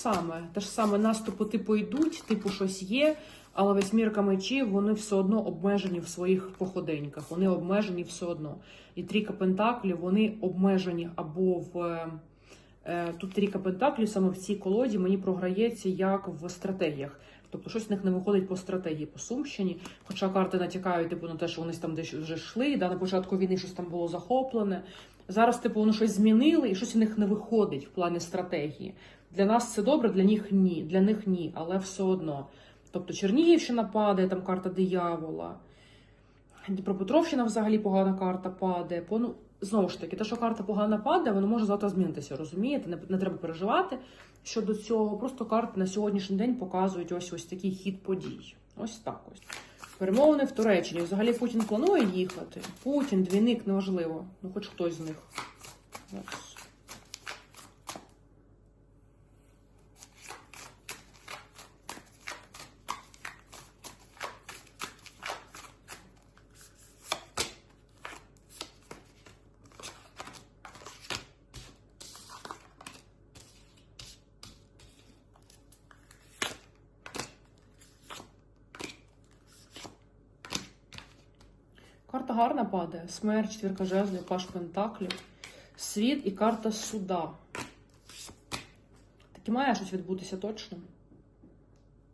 саме. Те ж саме наступи типу йдуть, типу щось є, але восьмірка мечів вони все одно обмежені в своїх походеньках. Вони обмежені все одно. І трійка пентаклів вони обмежені або в. е, е, Тут трійка пентаклів саме в цій колоді мені програється як в стратегіях. Тобто щось в них не виходить по стратегії, по сумщині. Хоча карти натякають типу, на те, що вони там десь вже йшли, да, на початку війни щось там було захоплене. Зараз, типу, вони щось змінили і щось у них не виходить в плані стратегії. Для нас це добре, для них ні. Для них ні, але все одно. Тобто Чернігівщина падає, там карта диявола. Дніпропетровщина взагалі погана карта падає. Ну, знову ж таки, те, що карта погана падає, воно може завтра змінитися, розумієте? Не, не треба переживати щодо цього. Просто карти на сьогоднішній день показують ось ось такий хід подій. Ось так ось. Перемовини в Туреччині. Взагалі Путін планує їхати. Путін, двійник, неважливо. Ну, хоч хтось з них. Ось. Карта гарна падає. Смерть, четвірка жезлів, паш пентаклів, світ і карта суда. Таки має щось відбутися точно.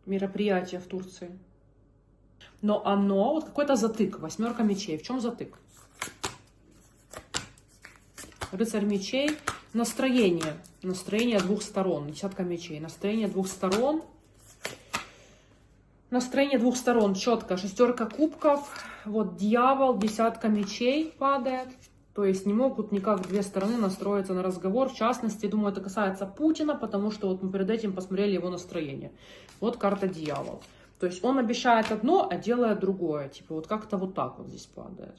Мероприятие в Турции. Но оно, вот какой-то затык, восьмерка мечей. В чем затык? Рыцарь мечей. Настроение. Настроение двух сторон. Десятка мечей. Настроение двух сторон. Настроение двух сторон. Четко. Шестерка кубков. Вот дьявол, десятка мечей падает. То есть не могут никак две стороны настроиться на разговор. В частности, думаю, это касается Путина, потому что вот мы перед этим посмотрели его настроение. Вот карта дьявол. То есть он обещает одно, а делает другое. Типа вот как-то вот так вот здесь падает.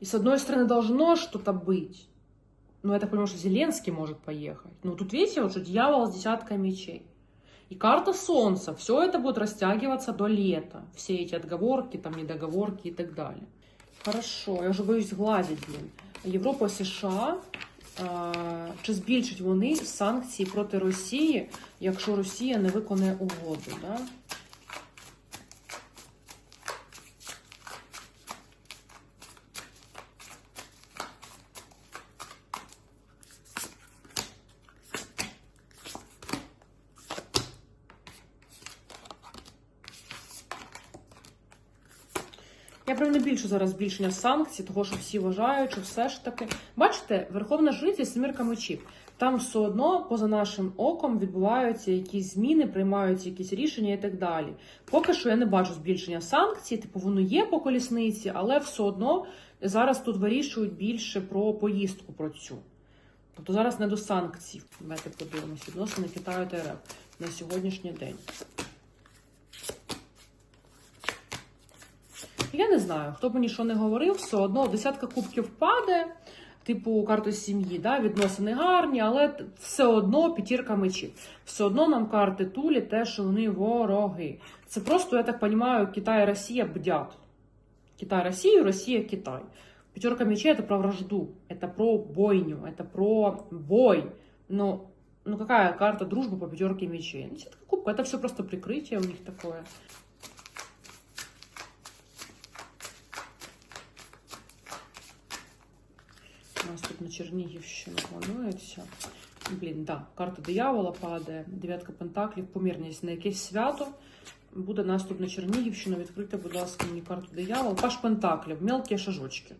И с одной стороны должно что-то быть. Но так понимаю, что Зеленский может поехать. Но тут видите, вот что дьявол с десяткой мечей. И карта Солнца. Все это будет растягиваться до лета. Все эти отговорки, там, недоговорки и так далее. Хорошо, я вже боюсь гладить, блін. Європа, США. Чи збільшать вони санкції проти Росії, якщо Росія не виконає угоду? Да? Я прям не більше зараз збільшення санкцій, того що всі вважають, що все ж таки. Бачите, Верховна Жриця Семірка мечів. Там все одно, поза нашим оком, відбуваються якісь зміни, приймаються якісь рішення і так далі. Поки що я не бачу збільшення санкцій, типу воно є по колісниці, але все одно зараз тут вирішують більше про поїздку про цю. Тобто зараз не до санкцій. Давайте подивимось відносини Китаю та РФ на сьогоднішній день. Я не знаю, хто б мені що не говорив, все одно десятка кубків падає, типу карти сім'ї, да, відносини гарні, але т- все одно п'ятірка мечів. Все одно нам карти тулі, те, що вони вороги. Це просто, я так розумію, Китай і Росія бдять. Китай Росію, Росія Китай. Пятерка мечей это про вражду, это про бойню, это про бой. Но ну какая карта дружбы по пятерке мечей? Ну, Десятка кубка, это все просто прикрытие у них такое. У нас тут на Чернігівщину планується. Блін, да, карта диявола падає, дев'ятка пентаклів, помірність на якесь свято. Буде наступ на Чернігівщину. Відкрийте, будь ласка, мені карту диявол. Паш пентаклів, мелкі шажочки.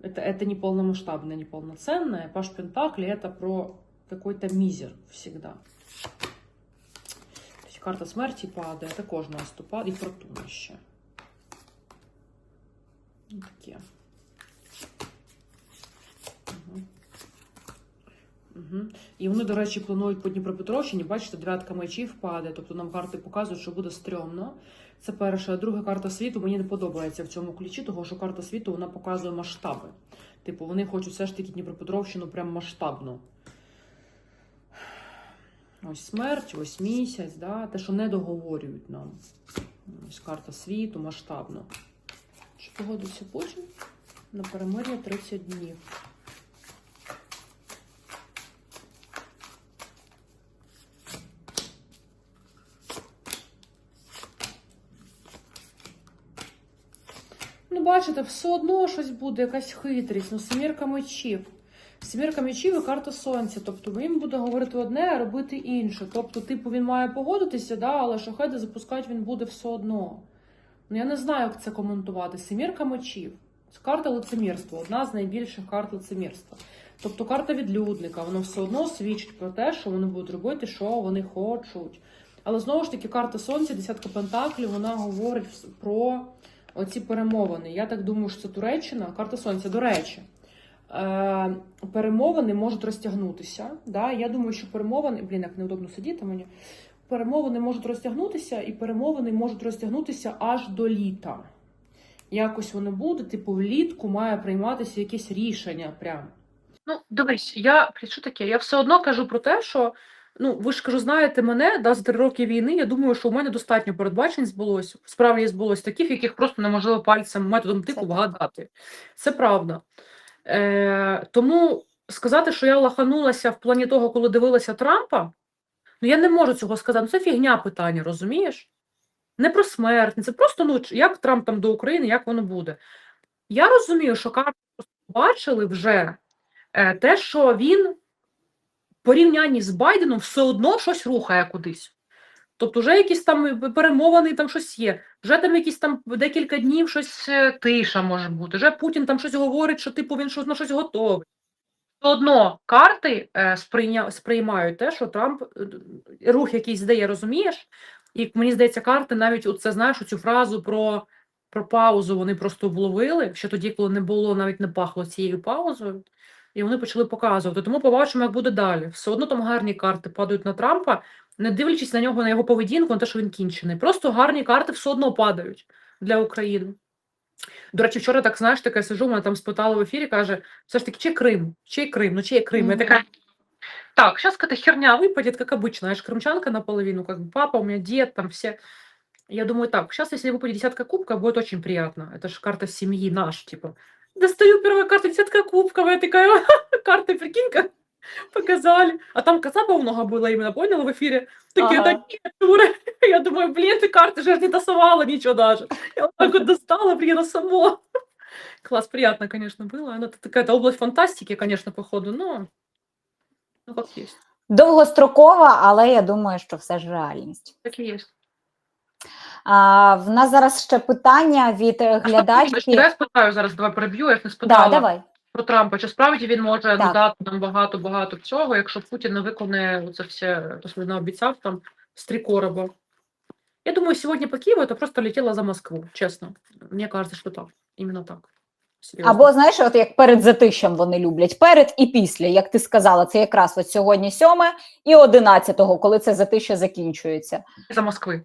Это, это не полномасштабное, не полноценное. Паш Пентакли это про какой-то мизер всегда. То есть карта смерті падає, також наступає, і фортуна ще. Ну, Таке. Угу. І вони, до речі, планують по Дніпропетровщині, бачите, дев'ятка мечів падає, тобто нам карти показують, що буде стрьомно. Це перша. Друга карта світу мені не подобається в цьому ключі, тому що карта світу вона показує масштаби. Типу, вони хочуть все ж таки Дніпропетровщину прям масштабно. Ось смерть, ось місяць, да? те, що не договорюють нам. Ось карта світу масштабно. Чи погодився Путін? На перемир'я 30 днів. Бачите, все одно щось буде, якась хитрість. Ну, семірка мечів. Семірка мечів і карта сонця. Тобто він буде говорити одне, а робити інше. Тобто, типу, він має погодитися, да, але шахеди запускати він буде все одно. Ну, я не знаю, як це коментувати. Семірка мечів. Це карта лицемірства, одна з найбільших карт лицемірства. Тобто карта відлюдника, вона все одно свідчить про те, що вони будуть робити, що вони хочуть. Але знову ж таки, карта сонця, десятка пентаклів, вона говорить про оці перемовини. Я так думаю, що це Туреччина, карта сонця, до речі. Е, перемовини можуть розтягнутися. Да? Я думаю, що перемовини, блін, як неудобно сидіти мені. Перемовини можуть розтягнутися, і перемовини можуть розтягнутися аж до літа. Якось вони будуть, типу, влітку має прийматися якесь рішення прям. Ну, дивись, я що таке? Я все одно кажу про те, що ну ви ж кажу, знаєте мене, да, за три роки війни. Я думаю, що у мене достатньо передбачень збулось. Справді збулось таких, яких просто неможливо пальцем методом тику вгадати. Це правда. Е, тому сказати, що я лаханулася в плані того, коли дивилася Трампа, ну я не можу цього сказати. Ну, це фігня питання, розумієш? Не про смерть, це просто ну, як Трамп там до України, як воно буде. Я розумію, що карти бачили вже е, те, що він порівнянні з Байденом все одно щось рухає кудись. Тобто, вже якісь там перемовини, там щось є. Вже там якісь там декілька днів щось е, тиша може бути. Вже Путін там щось говорить, що типу він щось на щось готовий. Все одно карти е, сприйня... сприймають те, що Трамп е, рух якийсь здає, розумієш? І мені здається, карти навіть оце знаєш цю фразу про, про паузу вони просто вловили, ще тоді, коли не було, навіть не пахло цією паузою, і вони почали показувати. Тому побачимо, як буде далі. Все одно там гарні карти падають на Трампа, не дивлячись на нього, на його поведінку, на те, що він кінчений. Просто гарні карти все одно падають для України. До речі, вчора так знаєш, таке сижу, мене там спитали в ефірі, каже, все ж таки, чий Крим? Чий Крим? Ну чий Крим? Я Мгм. така, так, сейчас какая-то херня выпадет, как обычно. Я же крымчанка наполовину, как бы папа, у меня дед, там все. Я думаю, так, сейчас, если выпадет десятка кубка, будет очень приятно. Это же карта семьи наш, типа. Достаю первую карту, десятка кубков, я такая, карты, прикинь-ка, показали. А там кацапа много было именно, поняла, в эфире? Такие, Ага. такие, дура. Я думаю, блин, ты карты же я ж не тасовала ничего даже. Я вот так вот достала, блин, а само. Класс, приятно, конечно, было. Она такая-то область фантастики, конечно, походу, но ну, как есть. Довгострокова, але я думаю, що все ж реальність. Так і є. А, в нас зараз ще питання від е, глядачки. Я спитаю зараз, давай переб'ю, я не Да, давай. про Трампа. Чи справді він може Так. додати нам багато-багато всього, якщо Путін не виконає це все, то, що він обіцяв там з три короба? Я думаю, сьогодні по Києву это просто летіло за Москву, чесно. Мені кажется, що так. Іменно так. Серйозно. Або знаєш, от як перед затищем вони люблять, перед і після, як ти сказала, це якраз от сьогодні 7 і 11, коли це затища закінчується. за Москви.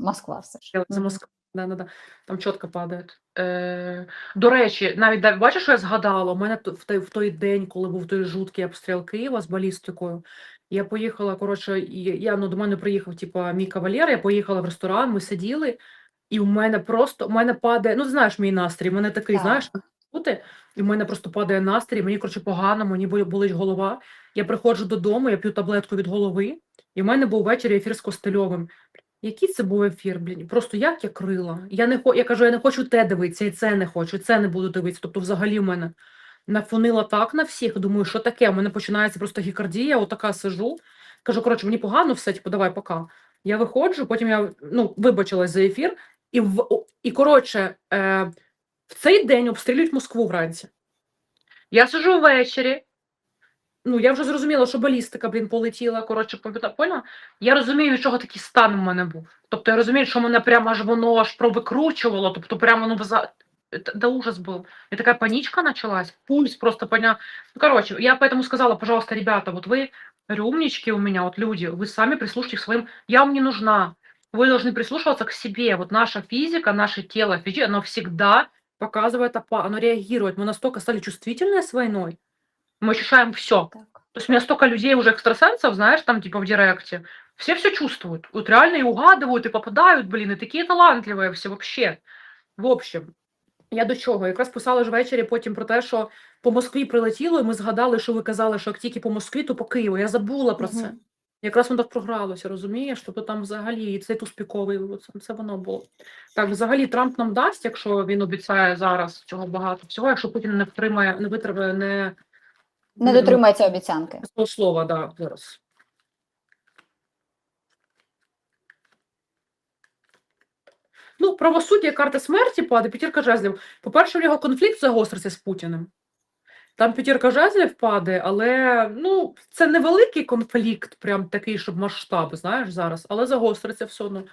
Москва все ж. За Мгм. Да, да, да. Там чітко падає. Е, до речі, навіть да, бачиш, що я згадала? У мене в той, в той день, коли був той жуткий обстріл Києва з балістикою, я поїхала, коротше, я ну, до мене приїхав, типа, мій кавалер, я поїхала в ресторан, ми сиділи, і у мене просто у мене падає, ну, знаєш мій настрій, у мене такий, Так. знаєш, бути, і в мене просто падає настрій, мені, коротше, погано, мені болить голова. Я приходжу додому, я п'ю таблетку від голови, і в мене був ввечері ефір з Костельовим. Який це був ефір, блін? Просто як я крила. Я не я кажу, я не хочу те дивитися, і це не хочу, і це не буду дивитися. Тобто, взагалі, в мене нафонила так на всіх. Думаю, що таке? У мене починається просто гікардія, отака сижу. Кажу, коротше, мені погано все, типу, давай, пока. Я виходжу, потім я ну, вибачилась за ефір, і, в... і коротше, е... в цей день обстрілюють Москву вранці. Я сижу ввечері Ну, я вже зрозуміла, що балістика, блін, полетіла. Коротше, комп'ютер, поняла? Я розумію, від чого такий стан у мене був. Тобто я розумію, що мене прямо аж воно аж провикручувало, тобто прямо ну за. Т- Да ужас был. И такая паничка началась, пульс просто понял. Ну, короче, я поэтому сказала, пожалуйста, ребята, вот вы, говорю, умнички у меня, вот люди, вы сами прислушайтесь к своим, я вам не нужна. Вы должны прислушиваться к себе. Вот наша физика, наше тело, физи, оно всегда показывает, опа- оно реагирует. Мы настолько стали чувствительны с войной, мы ощущаем все. Так. То есть у меня столько людей уже экстрасенсов, знаешь, там типа в директе. Все все чувствуют. Вот реально и угадывают, и попадают, блин, и такие талантливые все вообще. В общем, я до чого? Якраз писала ж ввечері потім про те, що по Москві прилетіло, і ми згадали, що ви казали, що як тільки по Москві, то по Києву. Я забула про це. Мгм. Якраз воно так програлося, розумієш? Тобто там взагалі і цей туспіковий, це, це воно було. Так, взагалі Трамп нам дасть, якщо він обіцяє зараз цього багато всього, якщо Путін не втримає, не витримає, не, не дотримається обіцянки. свого слова, да, зараз. Ну, правосуддя, карта смерті падає, п'ятірка жезлів. По-перше, в нього конфлікт загостриться з Путіним. Там п'ятірка жезлів падає, але ну, це невеликий конфлікт, прям такий, щоб масштаб, знаєш, зараз, але загостриться все одно.